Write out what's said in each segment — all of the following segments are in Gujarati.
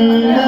Allah.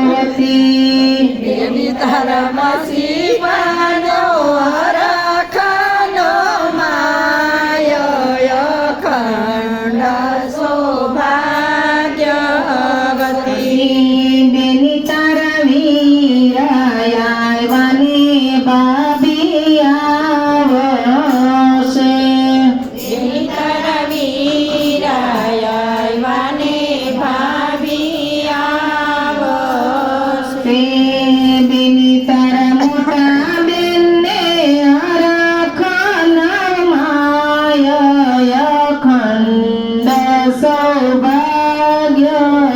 सी देवी धर्म सी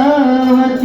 الشقاوة